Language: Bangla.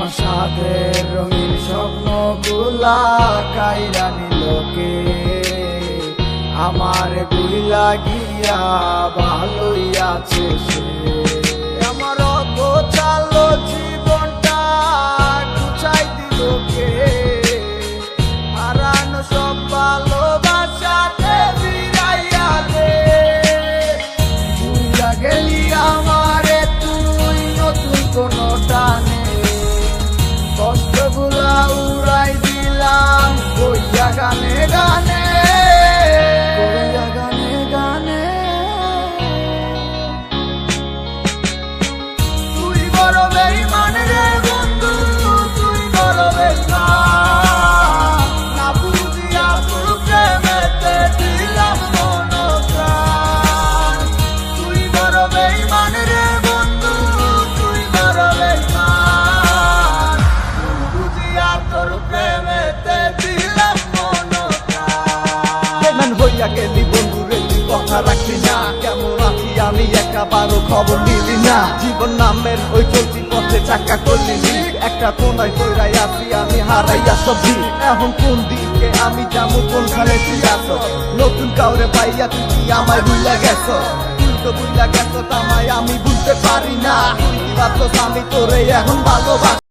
আমার সাথে রঙিন স্বপ্নগুলা কাইরা নিলকে আমার গুইলা গিয়া ভালোই আছে সে। আমার অত চালো জীবনটা গুছাই দিল বেমান হইয়া গেলি বন্ধু রে তুই কথা রাখলি না। কেমন আছি আমি একাবারও খবর নিলি না। জীবন নামের ওই চলতি পথে চাকা করলি একটা কোনায় কইরাই আছি, আমি হারাইয়া সবজি এখন কোন দিকে আমি যাব কোনখানে তুই আসো নতুন কাউরে পাইয়া তুই কি আমায় ভুলে গেছো? তো ভুলে গেছো, তামায় আমি বুঝতে পারি না। তুই কি ভাবছস আমি তোরে এখন ভালোবাসি?